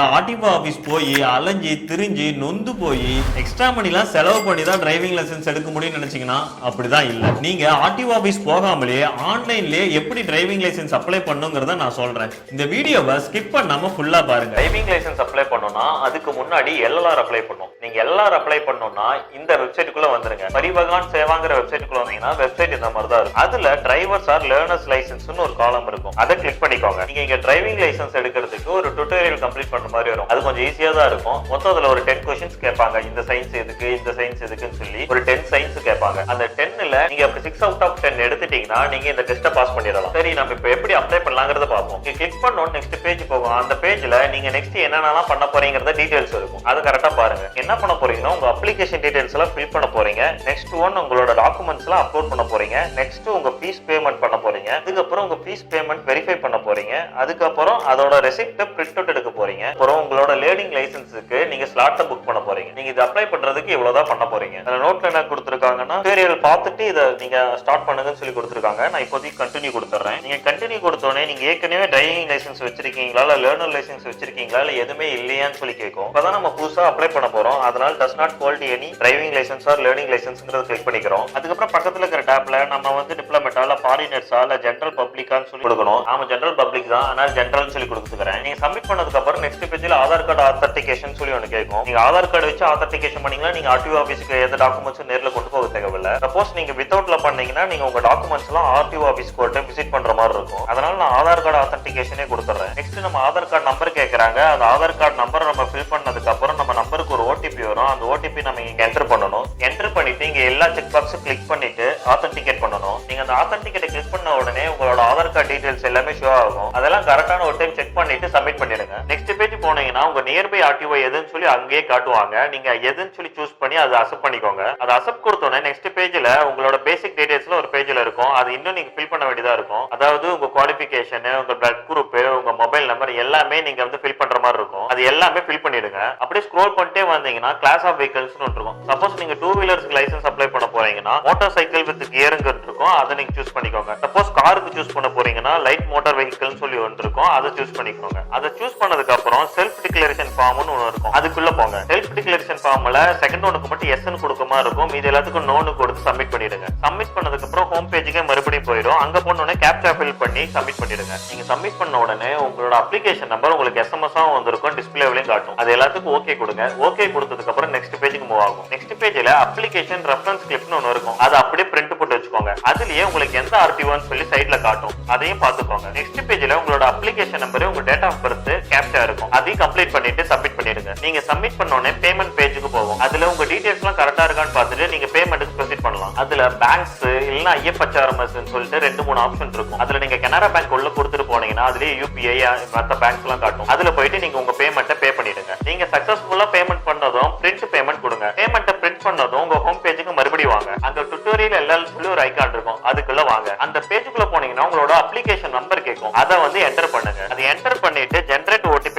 RTO office போய் அலைஞ்சி திரிஞ்சு நொந்து போய் எக்ஸ்ட்ரா மணிலாம் செலவு பண்ணி தான் டிரைவிங் லைசன்ஸ் எடுக்க முடியும்னு நினச்சிங்கன்னா அப்படிதான் இல்லை. நீங்கள் ஆர்டிஓ ஆஃபீஸ் போகாமலே ஆன்லைன்லேயே எப்படி டிரைவிங் லைசன்ஸ் அப்ளை பண்ணுங்கிறத நான் சொல்கிறேன் இந்த வீடியோவை ஸ்கிப் பண்ணாமல் ஃபுல்லாக பாருங்கள் டிரைவிங் லைசன்ஸ் அப்ளை பண்ணோன்னா அதுக்கு முன்னாடி எல்எல்ஆர் அப்ளை பண்ணும். நீங்கள் எல்எல்ஆர் அப்ளை பண்ணோன்னா இந்த வெப்சைட்டுக்குள்ளே வந்துருங்க. பரிவகான் சேவாங்கிற வெப்சைட்டுக்குள்ள வந்தீங்கன்னா வெப்சைட் இந்த மாதிரி தான் இருக்கும். அதில் டிரைவர்ஸ் ஆர் லேர்னர்ஸ் லைசன்ஸ்னு ஒரு காலம் இருக்கும். அதை கிளிக் பண்ணிக்கோங்க. நீங்கள் இங்கே டிரைவிங் லைசன்ஸ் எடுக்கிறதுக்கு ஒரு டுட்டோரியல் கம்ப்ளீட் பண்ற மாதிரி வரும். அது கொஞ்சம் ஈஸியா தான் இருக்கும். மொத்தம் ஒரு டென் கொஸ்டின்ஸ் கேட்பாங்க. இந்த சயின்ஸ் எதுக்கு இந்த சயின்ஸ் எதுக்குன்னு சொல்லி ஒரு டென் சயின்ஸ் கேட்பாங்க. அந்த டென்ல நீங்க அப்படி சிக்ஸ் அவுட் ஆஃப் டென் எடுத்துட்டீங்கன்னா நீங்க இந்த டெஸ்ட்டை பாஸ் பண்ணிடலாம். சரி நம்ம இப்ப எப்படி அப்ளை பண்ணலாங்கிறத பார்ப்போம். நீங்க கிளிக் பண்ணோம் நெக்ஸ்ட் பேஜ் போகும். அந்த பேஜ்ல நீங்க நெக்ஸ்ட் என்னென்னலாம் பண்ண போறீங்கிறத டீடைல்ஸ் இருக்கும். அது கரெக்டா பாருங்க. என்ன பண்ண போறீங்கன்னா உங்க அப்ளிகேஷன் டீடைல்ஸ் எல்லாம் ஃபில் பண்ண போறீங்க. நெக்ஸ்ட் ஒன் உங்களோட டாக்குமெண்ட்ஸ் எல்லாம் அப்லோட் பண்ண போறீங்க. நெக்ஸ்ட் உங்க ஃபீஸ் பேமெண்ட் பண்ண போறீங்க. அதுக்கப்புறம் உங்க ஃபீஸ் பேமெண்ட் வெரிஃபை பண்ண போறீங்க. அதுக்கப்புறம் அதோட ரெசிப்ட் பிரிண்ட் அவுட் எடுக்க போறீங்க. அப்புறம் உங்களோட லேர்னிங் லைசன்ஸுக்கு நீங்க ஸ்லாட்டை புக் பண்ண போறீங்க. நீங்க இது அப்ளை பண்றதுக்கு இவ்வளவுதான் பண்ண போறீங்க. அந்த நோட்ல என்ன கொடுத்துருக்காங்கன்னா tutorial பார்த்துட்டு இதை நீங்க ஸ்டார்ட் பண்ணுங்கன்னு சொல்லி கொடுத்துருக்காங்க. நான் இப்போதைக்கு கண்டினியூ கொடுத்துறேன் நீங்க கண்டினியூ கொடுத்தோடனே நீங்க ஏற்கனவே டிரைவிங் லைசன்ஸ் வச்சிருக்கீங்களா? இல்ல லேர்னர் லைசன்ஸ் வச்சிருக்கீங்களா? இல்ல எதுவுமே இல்லையான்னு சொல்லி கேட்கும். இப்பதான் நம்ம புதுசா அப்ளை பண்ண போறோம். அதனால does not quality any driving licence or learning லைசன்ஸ்ங்கிறத click பண்ணிக்கிறோம். அதுக்கப்புறம் பக்கத்துல இருக்கிற டேப்ல நம்ம வந்து டிப்ளமெட்டா இல்ல ஃபாரினர்ஸா இல்ல ஜென்ரல் பப்ளிக்கான்னு சொல்லி கொடுக்கணும். ஆமா ஜென்ரல் பப்ளிக் தான். அதனால ஜென்ரல் சொல்லி கொடுத்துக்கிறேன். நீங்க சப்மிட் பண்ணதுக்கு அப்புறம் நெக்ஸ்ட் பேஜ்ல ஆதார் கார்டு ஆத்தன்டிகேஷன் சொல்லி ஒன்று கேட்கும் நீங்க ஆதார் கார்டு வச்சு ஆத்தன்டிகேஷன் பண்ணீங்கன்னா நீங்க ஆர்டிஓ ஆஃபீஸ்க்கு எந்த டாக்குமெண்ட்ஸும் நேரில் கொண்டு போக தேவையில்ல. சப்போஸ் நீங்க வித்தவுட்ல பண்ணீங்கன்னா நீங்க உங்க டாக்குமெண்ட்ஸ் எல்லாம் ஆர்டிஓ ஆஃபீஸ் கோர்ட்டு விசிட் பண்ற மாதிரி இருக்கும். அதனால நான் ஆதார் கார்டு ஆத்தன்டிகேஷனே கொடுத்துறேன். நெக்ஸ்ட் நம்ம ஆதார் கார்டு நம்பர் கேட்கறாங்க அந்த ஆதார் கார்டு நம்பர் நம்ம ஃபில் பண்ணதுக்கு அப்புறம் நம்ம நம்பருக்கு ஒரு ஓடிபி வரும். அந்த ஓடிபி நம்ம இங்க என்டர் பண்ணணும். என்டர் பண்ணிட்டு இங்க எல்லா செக் பாக்ஸும் கிளிக் பண்ணிட்டு ஆத்தன்டிகேட் பண்ணணும். நீங்க அந்த ஆத்தன்டிகேட்டை கிளிக் பண்ண உடனே உங்களோட ஆதார் கார்டு டீடைல்ஸ் எல்லாமே ஷோ ஆகும். அதெல்லாம் கரெக்டான ஒரு டைம் செக் பண்ணிட்டு சப்மிட் பண்ணிடுங்க. நெக்ஸ்ட் போனீங்கன்னா உங்க நியர்பை ஆர்டிஓ எதுன்னு சொல்லி அங்கேயே காட்டுவாங்க. நீங்க எதுன்னு சொல்லி சூஸ் பண்ணி அதை அசப்ட் பண்ணிக்கோங்க. அதை அசப்ட் கொடுத்தோன்னே நெக்ஸ்ட் பேஜ்ல உங்களோட பேசிக் டீடைல்ஸ்ல ஒரு பேஜ்ல இருக்கும். அது இன்னும் நீங்க ஃபில் பண்ண வேண்டியதா இருக்கும். அதாவது உங்க குவாலிபிகேஷன் உங்க பிளட் குரூப் உங்க மொபைல் நம்பர் எல்லாமே நீங்க வந்து ஃபில் பண்ற மாதிரி இருக்கும். அது எல்லாமே ஃபில் பண்ணிடுங்க. அப்படியே ஸ்க்ரோல் பண்ணிட்டே வந்தீங்கன்னா கிளாஸ் ஆஃப் வெஹிக்கல்ஸ் ஒன்று இருக்கும். சப்போஸ் நீங்க டூ வீலர்ஸ்க்கு லைசன்ஸ் அப்ளை பண்ண போறீங்கன்னா மோட்டார் சைக்கிள் வித் கியருங்கிறது இருக்கும். அதை நீங்க சூஸ் பண்ணிக்கோங்க. சப்போஸ் காருக்கு சூஸ் பண்ண போறீங்கன்னா லைட் மோட்டார் வெஹிக்கல்னு சொல்லி ஒன்று இருக்கும். அதை சூஸ் பண்ணிக்கோங்க. அதை சூஸ் பண்ணதுக்கு அப்புறம் செல்ஃப் டிக்ளரேஷன் ஃபார்ம்னு ஒன்று இருக்கும். அதுக்குள்ள போங்க. செல்ஃப் டிக்ளரேஷன் ஃபார்ம்ல செகண்ட் ஒனுக்கு மட்டும் எஸ்என் கொடுக்க மாதிரி இருக்கும். இது எல்லாத்துக்கும் நோனு கொடுத்து சப்மிட் பண்ணிடுங்க. சப்மிட் பண்ணதுக்கு அப்புறம் ஹோம் பேஜுக்கே மறுபடியும் போயிடும். அங்க போனோடனே கேப்சா ஃபில் பண்ணி சப்மிட் பண்ணிடுங்க. நீங்க சப்மிட் பண்ண உடனே உங்களோட அப்ளிகேஷன் நம்பர் உங்களுக்கு எஸ்எம்எஸ் வந்திருக்கும். டிஸ்பிளேவிலையும் காட்டும். அது எல்லாத்துக்கும் ஓகே கொடுங்க. ஓகே கொடுத்ததுக்கு அப்புறம் நெக்ஸ்ட் பேஜுக்கு மூவ் ஆகும். நெக்ஸ்ட் பேஜ்ல அப்ளிகேஷன் ரெஃபரன்ஸ் கிளிப்னு ஒன்று இருக்கும். அதை அப்படியே பிரிண்ட் போட்டு வச்சுக்கோங்க. அதுலயே உங்களுக்கு எந்த ஆர்டிஓன்னு சொல்லி சைட்ல காட்டும். அதையும் பார்த்துக்கோங்க. நெக்ஸ்ட் பேஜ்ல உங்களோட அப்ளிகேஷன் நம்பர் உங்க டேட் ஆஃப் பர்த் கேப்சா இருக்கும். அதையும் கம்ப்ளீட் பண்ணிட்டு சப்மிட் பண்ணிடுங்க. நீங்க சப்மிட் பண்ண உடனே பேமெண்ட் பேஜுக்கு போவோம். அதுல உங்க டீடைல்ஸ் எல்லாம் கரெக்டா இருக்கான்னு பார்த்துட்டு நீங்க பேமெண்ட்டுக்கு ப்ரொசீட் பண்ணலாம். அதுல பேங்க்ஸ் இல்லைன்னா ஐஎஃப்ஹெச்ஆர்எம்எஸ் சொல்லிட்டு ரெண்டு மூணு ஆப்ஷன் இருக்கும். அதுல நீங்க கனரா பேங்க் உள்ள கொடுத்துட்டு போனீங்கன்னா அதுலயே யூபிஐ மற்ற பேங்க்ஸ் எல்லாம் காட்டும். அதுல போயிட்டு நீங்க உங்க பேமெண்ட்டை பே பண்ணிடுங்க. நீங்க சக்சஸ்ஃபுல்லா பேமெண்ட் பண்ணதும் பிரிண்ட் பேமெண்ட் கொடுங்க. பேமெண்ட்டை பிரிண்ட் பண்ணதும் உங்க ஹோம் பேஜுக்கு மறுபடியும் வாங்க. அந்த டுட்டோரியல் எல்லாம் சொல்லி ஒரு ஐக்கான் இருக்கும். அதுக்குள்ள வாங்க. அந்த பேஜுக்குள்ள போனீங்கன்னா உங்களோட அப்ளிகேஷன் நம்பர் கேட்கும். அதை வந்து என்டர் பண்ணுங்க. அதை என்டர் பண்ணிட்டு ஜென்ரேட் ஓட்டி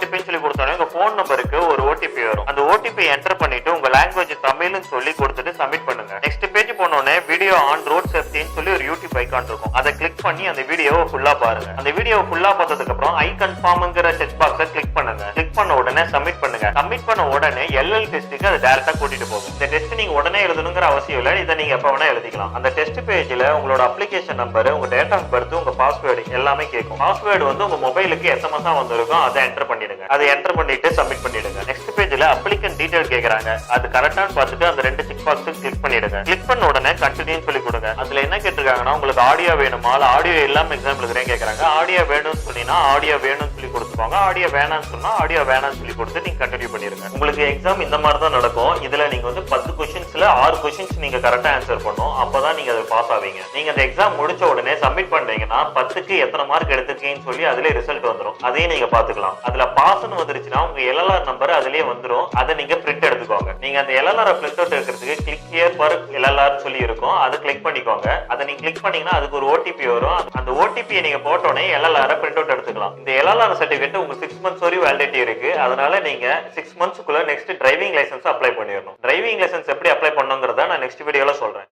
ஓடிபின்னு சொல்லி கொடுத்தோன்னே உங்க போன் நம்பருக்கு ஒரு ஓடிபி வரும். அந்த ஓடிபி என்டர் பண்ணிட்டு உங்க லாங்குவேஜ் தமிழ்னு சொல்லி கொடுத்துட்டு சப்மிட் பண்ணுங்க. நெக்ஸ்ட் பேஜ் போனோடனே வீடியோ ஆன் ரோட் சேஃப்டின்னு சொல்லி ஒரு யூடியூப் ஐக்கான் இருக்கும். அதை கிளிக் பண்ணி அந்த வீடியோவை ஃபுல்லா பாருங்க. அந்த வீடியோவை ஃபுல்லா பார்த்ததுக்கு அப்புறம் ஐ கன்ஃபார்ம்ங்கிற செக் பாக்ஸை கிளிக் பண்ணுங்க. கிளிக் பண்ண உடனே சப்மிட் பண்ணுங்க. சப்மிட் பண்ண உடனே எல்எல் டெஸ்ட்டுக்கு அது டேரக்டா கூட்டிட்டு போகும் இந்த டெஸ்ட் நீங்க உடனே எழுதணுங்கிற அவசியம் இல்லை. இதை நீங்க எப்ப வேணா எழுதிக்கலாம். அந்த டெஸ்ட் பேஜ்ல உங்களோட அப்ளிகேஷன் நம்பர் உங்க டேட் ஆஃப் பர்த் உங்க பாஸ்வேர்டு எல்லாமே கேட்கும். பாஸ்வேர்டு வந்து உங்க மொபைலுக்கு எஸ்எம்எஸ் வந்திருக்கும். அதை என்டர் பண்ணிடுங்க. அதை என்டர் பண்ணிட்டு சப்மிட் பண்ணிடுங்க. நெக்ஸ்ட் பேஜ்ல அப்ளிகன் டீடைல் கேக்குறாங்க. அது கரெக்டானு பார்த்துட்டு அந்த ரெண்டு செக் பாக்ஸ் கிளிக் பண்ணிடுங்க. கிளிக் பண்ண உடனே கண்டினியூ சொல்லி கொடுங்க. அதுல என்ன கேட்டிருக்காங்கன்னா உங்களுக்கு ஆடியோ வேணுமா? ஆடியோ இல்லாமல் எக்ஸாம்பிள் இருக்கிறேன் கேக்குறாங்க. ஆடியோ வேணும்னு சொன்னீங்கன்னா ஆடியோ வேணும்னு சொல்லி ஆடியோ வேணாம்னு சொன்னா ஆடியோ வேணாம்னு சொல்லி கொடுத்து நீங்க கண்டினியூ பண்ணிருங்க. உங்களுக்கு எக்ஸாம் இந்த மாதிரி தான் நடக்கும். இதுல நீங்க வந்து பத்து கொஸ்டின்ஸ்ல ஆறு கொஸ்டின்ஸ் நீங்க கரெக்டா ஆன்சர் பண்ணும் அப்பதான் நீங்க அதை பாஸ் ஆவீங்க. நீங்க அந்த எக்ஸாம் முடிச்ச உடனே சப்மிட் பண்றீங்கன்னா பத்துக்கு எத்தனை மார்க் எடுத்திருக்கீங்கன்னு சொல்லி அதுல ரிசல்ட் வந்துடும் அதையும் நீங்க பாத்துக்கலாம் அதுல பாஸ்னு வந்துருச்சுன்னா உங்க எல்எல்ஆர் நம்பர் அதுலயே வந்துடும் அதை நீங்க பிரிண்ட் எடுத்துக்கோங்க. நீங்க அந்த எல்எல்ஆர் பிரிண்ட் அவுட் எடுக்கிறதுக்கு கிளிக் ஹியர் பர் எல்எல்ஆர் சொல்லி இருக்கும். அதை கிளிக் பண்ணிக்கோங்க. அதை நீங்க கிளிக் பண்ணீங்கன்னா அதுக்கு ஒரு ஓடிபி வரும். அந்த ஓடிபியை நீங்க போட்டோடனே எல்எல்ஆர் பிரிண்ட் அவுட் எடுத்துக்கலாம். இந்த எல்எல்ஆர் சர்டிஃபிகேட் உங்க சிக்ஸ் மந்த்ஸ் வரையும் வேலிடிட்டி இருக்கு. அதனால நீங்க சிக்ஸ் மந்த்ஸ்க்குள்ள நெக்ஸ்ட் டிரைவிங் லைசன்ஸ் அப்ளை பண்ணிடணும். டிரைவிங் லைசன்ஸ் எப்படி அப்ளை பண்ணுங்கிறத நான் நெக்ஸ்ட் வீடியோல சொல்றேன்.